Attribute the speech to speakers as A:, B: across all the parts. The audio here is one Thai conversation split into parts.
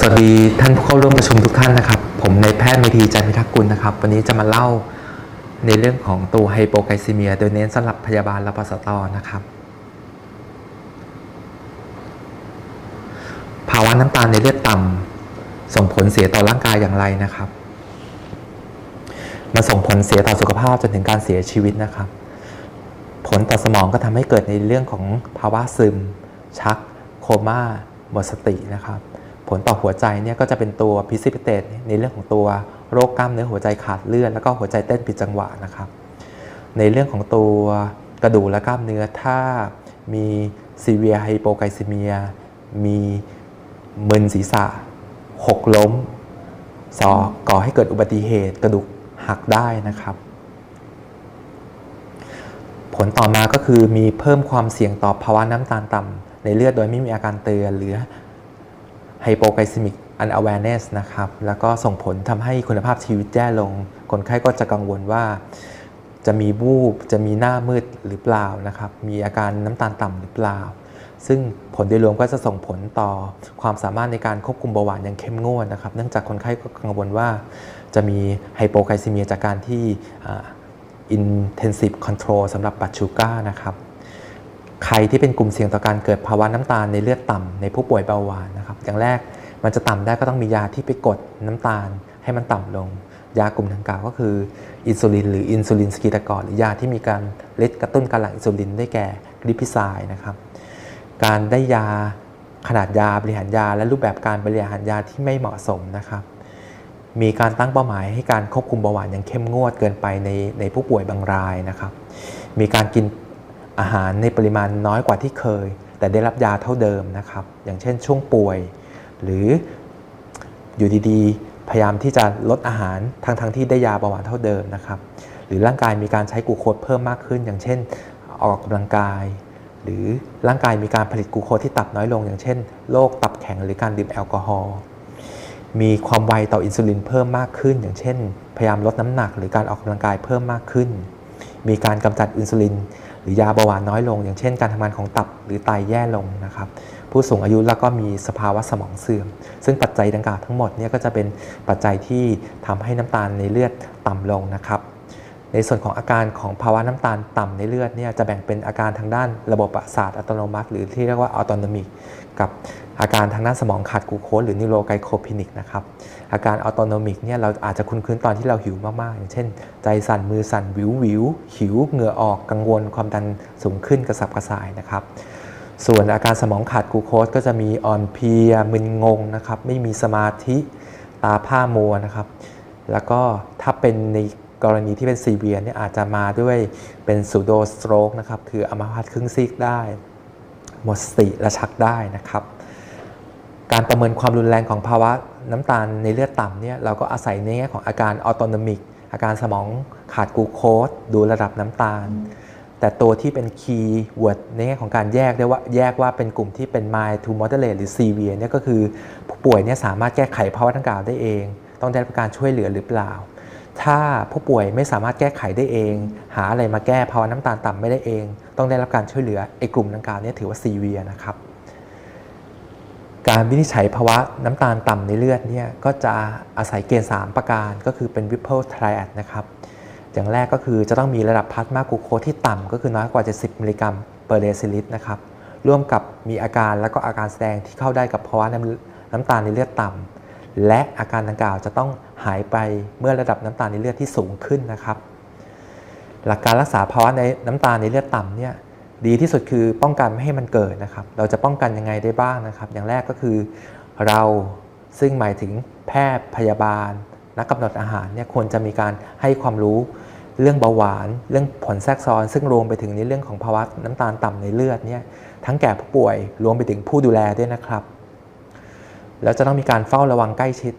A: สวัสดีท่านผู้เข้าร่วมประชุมทุกท่านนะครับ ผมนายแพทย์เมธีจันทร์พิทักษ์กุลนะครับ วันนี้จะมาเล่าในเรื่องของตัวไฮโปไกลซีเมีย โดยเน้นสำหรับพยาบาลและปสตนะครับ ภาวะน้ำตาลในเลือดต่ำส่งผลเสียต่อร่างกายอย่างไรนะครับมันส่งผลเสียต่อสุขภาพจนถึงการเสียชีวิตนะครับ ผลต่อสมองก็ทำให้เกิดในเรื่องของภาวะซึม ชัก โคม่าหมดสตินะครับ ผลต่อหัวใจเนี่ยก็จะเป็นตัวพิซิพิเตตในเรื่องของตัวโรคกล้ามเนื้อหัวใจขาดเลือดแล้วก็หัวใจเต้นผิดจังหวะนะครับ ในเรื่องของตัวกระดูกและกล้ามเนื้อถ้ามีซีเวียไฮโปไกซีเมียมีมึนศีรษะ หกล้มสอก่อให้เกิดอุบัติเหตุกระดูกหักได้นะครับ ผลต่อมาก็คือมีเพิ่มความเสี่ยงต่อภาวะน้ำตาลต่ำในเลือดโดยไม่มีอาการเตือนหรือ hypoglycemic unawareness นะครับแล้วก็ส่งผลทำให้คุณภาพชีวิตแย่ลง คนไข้ก็จะกังวลว่า จะมีวูบจะมีหน้ามืดหรือเปล่านะครับมีอาการน้ำตาลต่ำหรือเปล่า ซึ่งผลโดยรวมก็จะส่งผลต่อความสามารถในการควบคุมเบาหวานอย่างเข้มงวดนะครับ เนื่องจากคนไข้ก็กังวลว่า จะมีไฮโปไกลซีเมียจากการที่ intensive control สำหรับบัตชูก้านะครับ ใครที่เป็นกลุ่มเสี่ยงต่อการเกิดภาวะน้ำตาลในเลือดต่ำในผู้ป่วยเบาหวานนะครับอย่างแรกมันจะต่ำได้ก็ต้องมียาที่ไปกดน้ำตาลให้มันต่ำลง ยากลุ่มดังกล่าวก็คืออินซูลินหรืออินซูลินสกีตากรหรือยาที่มีการเล็ดกระตุ้นการหลั่งอินซูลินได้แก่กริพิไซนะครับการได้ยาขนาดยาบริหารยา และรูปแบบการบริหารยาที่ไม่เหมาะสมนะครับ มีการตั้งเป้าหมายให้การควบคุมเบาหวานอย่างเข้มงวดเกินไปในในผู้ป่วยบางรายนะครับ มีการกิน อาหารในปริมาณน้อยกว่าที่เคย แต่ได้รับยาเท่าเดิมนะครับ อย่างเช่นช่วงป่วย หรืออยู่ดีๆ พยายามที่จะลดอาหารทั้งๆทที่ได้ยาเบาหวานเท่าเดิมนะครับ หรือร่างกายมีการใช้กูโคสเพิ่มมากขึ้น อย่างเช่น ออกกำลังกาย หรือร่างกายมีการผลิตกูโคสที่ตับน้อยลง อย่างเช่นโรคตับแข็งหรือการดื่มแอลกอฮอล์มีความไวต่ออินซูลินเพิ่มมากขึ้น อย่างเช่น พยายามลดน้ำหนักหรือการออกกำลังกายเพิ่มมากขึ้น มีการกำจัดอินซูลิน รือยาเบาหวานน้อยลง อย่างเช่น การทำงานของตับหรือไตแย่ลงนะครับผู้สูงอายุแล้วก็มีสภาวะสมองเสื่อม ซึ่งปัจจัยดังกล่าวทั้งหมดเนี่ยก็จะเป็นปัจจัยที่ทำให้น้ำตาลในเลือดต่ำลงนะครับ ในส่วนของอาการของภาวะน้ำตาลต่ำในเลือดเนี่ยจะแบ่งเป็นอาการทางด้านระบบประสาทอัตโนมัติ หรือที่เรียกว่าอัตโนมิกกับ อาการทางด้านสมองขาดกูโคสหรือนิโรไกโคพินิกนะครับอาการอัตโนมิกเนี่ยเราอาจจะคุ้นคืนตอนที่เราหิวมากๆ อย่างเช่น ใจสั่นมือสั่นวิววิวหิวเหงื่อออกกังวลความดันสูงขึ้นกระสับกระส่ายนะครับส่วนอาการสมองขาดกูโคสก็จะมีอ่อนเพลียมึนงงนะครับไม่มีสมาธิตาผ้ามัวนะครับแล้วก็ถ้าเป็นในกรณีที่เป็นซีเวียเนี่ยอาจจะมาด้วยเป็นซูโดสโตรกนะครับคืออัมพาตครึ่งซีกได้ หมดสติและชักได้นะครับ การประเมินความรุนแรงของภาวะน้ำตาลในเลือดต่ำเนี่ยเราก็อาศัยในแง่ของอาการออโตนมิก อาการสมองขาดกูโคสดูระดับน้ำตาล แต่ตัวที่เป็นคีย์เวิร์ดในแง่ของการแยกได้ว่าแยกว่าเป็นกลุ่มที่เป็น mild to moderate หรือ severe เนี่ยก็คือผู้ป่วยเนี่ยสามารถแก้ไขภาวะดังกล่าวได้เอง ต้องได้รับการช่วยเหลือหรือเปล่า ถ้าผู้ป่วยไม่สามารถแก้ไขได้เอง หาอะไรมาแก้ภาวะน้ำตาลต่ำไม่ได้เอง ต้องได้รับการช่วยเหลือไอ้กลุ่มดังกล่าวเนี่ยถือว่า severe นะครับ การวินิจฉัยภาวะน้ำตาลต่ำในเลือดเนี่ยก็จะอาศัยเกณฑ์ 3 ประการก็คือเป็น Whipple Triad นะครับ อย่างแรกก็คือจะต้องมีระดับพลาสมากูโคที่ต่ำก็คือน้อยกว่า 70 มิลลิกรัมเปอร์เดซิลิตรนะครับร่วมกับมีอาการและก็อาการแสดงที่เข้าได้กับภาวะน้ำน้ำตาลในเลือดต่ำและอาการดังกล่าวจะต้องหายไปเมื่อระดับน้ำตาลในเลือดที่สูงขึ้นนะครับ หลักการรักษาภาวะในน้ำตาลในเลือดต่ำเนี่ย ดีที่สุดคือป้องกันไม่ให้มันเกิดนะครับ เราจะป้องกันยังไงได้บ้างนะครับ อย่างแรกก็คือเราซึ่งหมายถึงแพทย์พยาบาล นักกำหนดอาหารเนี่ยควรจะมีการให้ความรู้เรื่องเบาหวาน เรื่องผลแทรกซ้อน ซึ่งรวมไปถึงในเรื่องของภาวะน้ำตาลต่ำในเลือดเนี่ยทั้งแก่ผู้ป่วยรวมไปถึงผู้ดูแลด้วยนะครับ แล้วจะต้องมีการเฝ้าระวังใกล้ชิด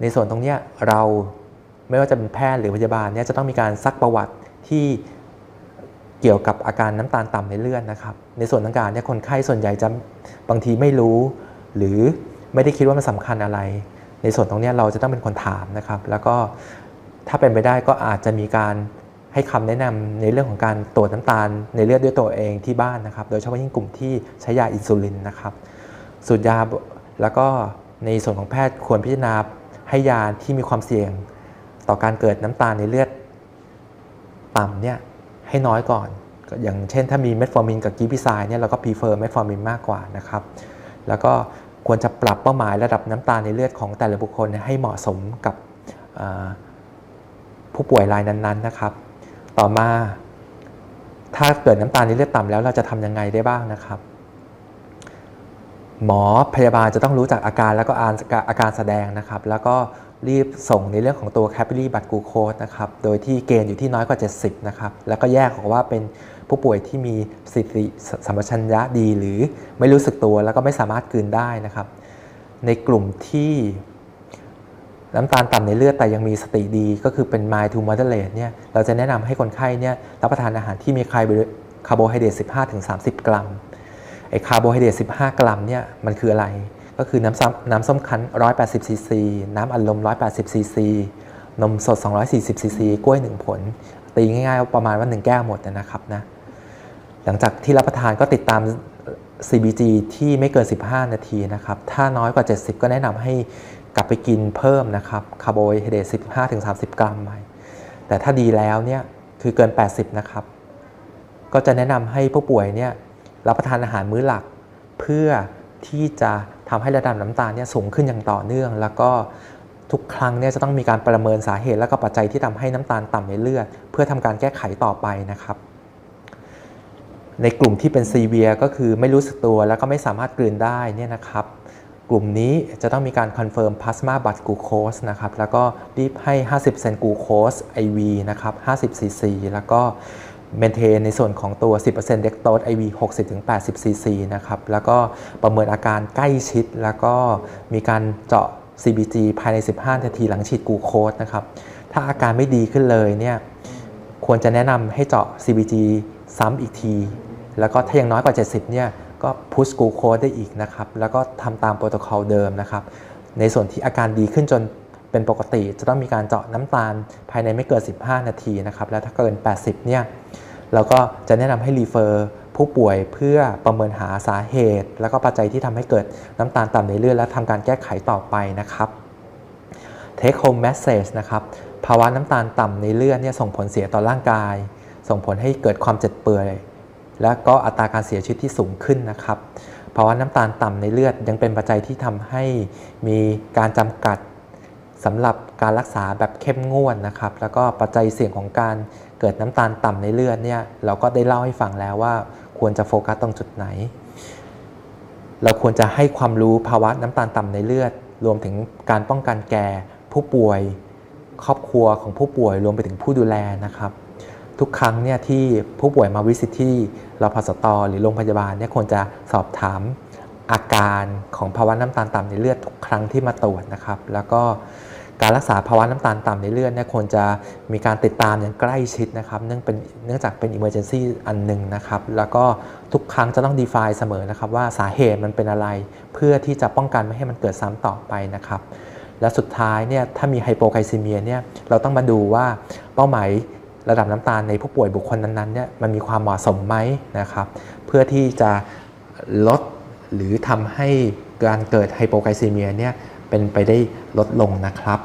A: ในส่วนตรงนี้เราไม่ว่าจะเป็นแพทย์หรือพยาบาลเนี่ยจะต้องมีการซักประวัติที่ เกี่ยวกับอาการน้ำตาลต่ำในเลือดนะครับ ในส่วนต่างๆเนี่ยคนไข้ส่วนใหญ่จะบางทีไม่รู้ หรือไม่ได้คิดว่ามันสำคัญอะไร ในส่วนตรงนี้เราจะต้องเป็นคนถามนะครับ แล้วก็ถ้าเป็นไปได้ก็อาจจะมีการให้คำแนะนำในเรื่องของการตรวจน้ำตาลในเลือดด้วยตัวเองที่บ้านนะครับ โดยเฉพาะยิ่งกลุ่มที่ใช้ยาอินซูลินนะครับสูตรยาแล้วก็ในส่วนของแพทย์ควรพิจารณาให้ยาที่มีความเสี่ยง ต่อการเกิดน้ำตาลในเลือดต่ำเนี่ย ให้น้อยก่อน อย่างเช่นถ้ามีเมทฟอร์มินกับกีพิไซเนี่ยเราก็พ r ีเฟอร์เมทฟอร์มินมากกว่านะครับแล้วก็ควรจะปรับเป้าหมายระดับน้ำตาลในเลือดของแต่ละบุคคลให้เหมาะสมกับผู้ป่วยรายนั้นๆนะครับ ต่อมา ถ้าเกิดน้ำตาลในเลือดต่ำแล้วเราจะทำยังไงได้บ้างนะครับ หมอพยาบาลจะต้องรู้จักอาการแล้วก็อาการแสดงนะครับ แล้วก็ รีบส่งในเรื่องของตัว capillary blood glucose นะครับ โดยที่เกณฑ์อยู่ที่น้อยกว่า 70 นะครับ แล้วก็แยกออกว่าเป็นผู้ป่วยที่มีสติสัมปชัญญะดี หรือไม่รู้สึกตัวแล้วก็ไม่สามารถกลืนได้นะครับ ในกลุ่มที่น้ำตาลต่ำในเลือดแต่ยังมีสติดี ก็คือเป็น mild to moderate เนี่ย เราจะแนะนำให้คนไข้เนี่ยรับประทานอาหารที่มีคาร์โบไฮเดรต 15-30 กรัม ไอ้คาร์โบไฮเดรต 15 กรัมเนี่ยมันคืออะไร ก็คือน้ำส้มน้ำส้มคั้น 180ซีซีน้ำอัดลม 180ซีซีนมสด 240ซีซีกล้วย 1 ผล ตีง่ายๆ ประมาณว่า 1 แก้วหมดนะครับนะหลังจากที่รับประทานก็ติดตาม CBG ที่ไม่เกิน 15 นาทีนะครับ ถ้าน้อยกว่า 70 ก็แนะนำให้กลับไปกินเพิ่มนะครับคาร์โบไฮเดรต15-30 กรัมไปแต่ถ้าดีแล้วเนี่ยคือเกิน 80 นะครับ ก็จะแนะนำให้ผู้ป่วยเนี่ยรับประทานอาหารมื้อหลักเพื่อ ที่จะทำให้ระดับน้ำตาลเนี่ยสูงขึ้นอย่างต่อเนื่อง แล้วก็ทุกครั้งเนี่ยจะต้องมีการประเมินสาเหตุและก็ปัจจัยที่ทำให้น้ำตาลต่ำในเลือด เพื่อทำการแก้ไขต่อไปนะครับ ในกลุ่มที่เป็นซีเวียก็คือไม่รู้สึกตัวแล้วก็ไม่สามารถกลืนได้เนี่ยนะครับกลุ่มนี้จะต้องมีการคอนเฟิร์มพลาสมาบัตกูโคสนะครับแล้วก็รีบให้ 50 เซนกูโคส IV นะครับ50ซีซีแล้วก็ เมนเทนในส่วนของตัว 10%เด็กโตส IV 60-80ซีซีนะครับ แล้วก็ประเมินอาการใกล้ชิด แล้วก็มีการเจาะ CBG ภายใน 15 นาทีหลังฉีดกูโคสนะครับ ถ้าอาการไม่ดีขึ้นเลยเนี่ย ควรจะแนะนำให้เจาะ CBG ซ้ำอีกที แล้วก็ถ้ายังน้อยกว่า 70 เนี่ย ก็พุชกูโคดได้อีกนะครับ แล้วก็ทำตามโปรโตคอลเดิมนะครับ ในส่วนที่อาการดีขึ้นจน เป็นปกติจะต้องมีการเจาะน้ำตาลภายในไม่เกิน 15 นาทีนะครับ แล้วถ้าเกิน 80 เนี่ยเราก็จะแนะนำให้รีเฟอร์ผู้ป่วยเพื่อประเมินหาสาเหตุ แล้วก็ปัจจัยที่ทำให้เกิดน้ำตาลต่ำในเลือดและทำการแก้ไขต่อไปนะครับ Take home message นะครับภาวะน้ำตาลต่ำในเลือดเนี่ยส่งผลเสียต่อร่างกาย ส่งผลให้เกิดความเจ็บเปื่อยและก็อัตราการเสียชีวิตที่สูงขึ้นนะครับภาวะน้ำตาลต่ำในเลือดยังเป็นปัจจัยที่ทำให้มีการจำกัด สำหรับการรักษาแบบเข้มงวดนะครับ แล้วก็ปัจจัยเสี่ยงของการเกิดน้ำตาลต่ำในเลือดเนี่ยเราก็ได้เล่าให้ฟังแล้วว่า ควรจะโฟกัสตรงจุดไหน เราควรจะให้ความรู้ภาวะน้ำตาลต่ำในเลือด รวมถึงการป้องกันแก่ผู้ป่วย ครอบครัวของผู้ป่วย รวมไปถึงผู้ดูแลนะครับ ทุกครั้งเนี่ยที่ผู้ป่วยมาวิสิตที่รพสตหรือโรงพยาบาลเนี่ยควรจะสอบถามอาการของภาวะน้ำตาลต่ำในเลือดทุกครั้งที่มาตรวจนะครับ แล้วก็ การรักษาภาวะน้ำตาลต่ำในเลือดเนี่ยควรจะมีการติดตามอย่างใกล้ชิดนะครับ เนื่องเป็นเนื่องจากเป็น emergency อันหนึ่งนะครับ แล้วก็ทุกครั้งจะต้อง define เสมอนะครับ ว่าสาเหตุมันเป็นอะไรเพื่อที่จะป้องกันไม่ให้มันเกิดซ้ำต่อไปนะครับ และสุดท้ายเนี่ยถ้ามีไฮโปไกซีเมียเนี่ยเราต้องมาดูว่าเป้าหมายระดับน้ำตาลในผู้ป่วยบุคคลนั้นๆเนี่ยมันมีความเหมาะสมไหมนะครับ เพื่อที่จะลดหรือทำให้การเกิดไฮโปไกซีเมียเนี่ยเป็นไปได้ลดลงนะครับ